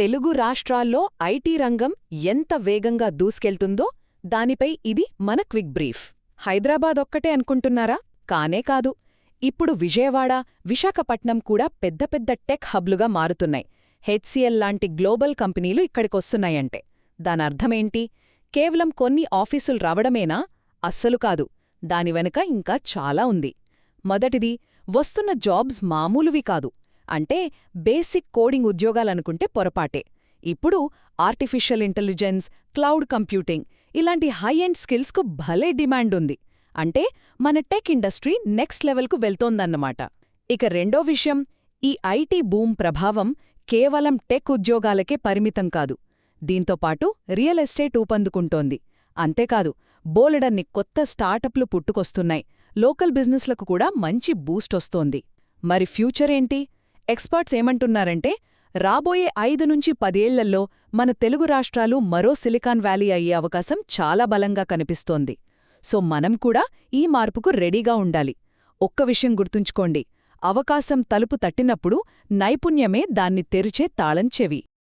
తెలుగు రాష్ట్రాల్లో ఐటీ రంగం ఎంత వేగంగా దూసుకెళ్తుందో దానిపై ఇది మన క్విక్ బ్రీఫ్. హైదరాబాద్ ఒక్కటే అనుకుంటున్నారా? కానే కాదు. ఇప్పుడు విజయవాడ విశాఖపట్నం కూడా పెద్ద పెద్ద టెక్ హబ్లుగా మారుతున్నాయి. హెచ్సిఎల్ లాంటి గ్లోబల్ కంపెనీలు ఇక్కడికొస్తున్నాయంటే. దానర్థమేంటి కేవలం కొన్ని ఆఫీసులు రావడమేనా? అస్సలు కాదు. దాని వెనుక ఇంకా చాలా ఉంది. మొదటిది వస్తున్న జాబ్స్ మామూలువి కాదు. అంటే బేసిక్ కోడింగ్ ఉద్యోగాలనుకుంటే పొరపాటే. ఇప్పుడు ఆర్టిఫిషియల్ ఇంటెలిజెన్స్ క్లౌడ్ కంప్యూటింగ్ ఇలాంటి హై ఎండ్ స్కిల్స్కు భలే డిమాండ్ ఉంది అంటే మన టెక్ ఇండస్ట్రీ నెక్స్ట్ లెవెల్కు వెళ్తోందన్నమాట. ఇక రెండో విషయం ఈ ఐటీ బూమ్ ప్రభావం కేవలం టెక్ ఉద్యోగాలకే పరిమితం కాదు. దీంతోపాటు రియల్ ఎస్టేట్ ఊపందుకుంటోంది. అంతేకాదు బోలెడన్ని కొత్త స్టార్టప్లు పుట్టుకొస్తున్నాయి. లోకల్ బిజినెస్లకు కూడా మంచి బూస్ట్ వస్తోంది మరి ఫ్యూచర్ ఏంటి? ఎక్స్పర్ట్స్ ఏమంటున్నారంటే రాబోయే ఐదు నుంచి పదేళ్ళల్లో మన తెలుగు రాష్ట్రాలు మరో సిలికాన్ వ్యాలీ అయ్యే అవకాశం చాలా బలంగా కనిపిస్తోంది. సో మనం కూడా ఈ మార్పుకు రెడీగా ఉండాలి. ఒక్క విషయం గుర్తుంచుకోండి అవకాశం తలుపు తట్టినప్పుడు నైపుణ్యమే దాన్ని తెరిచే తాళం చెవి.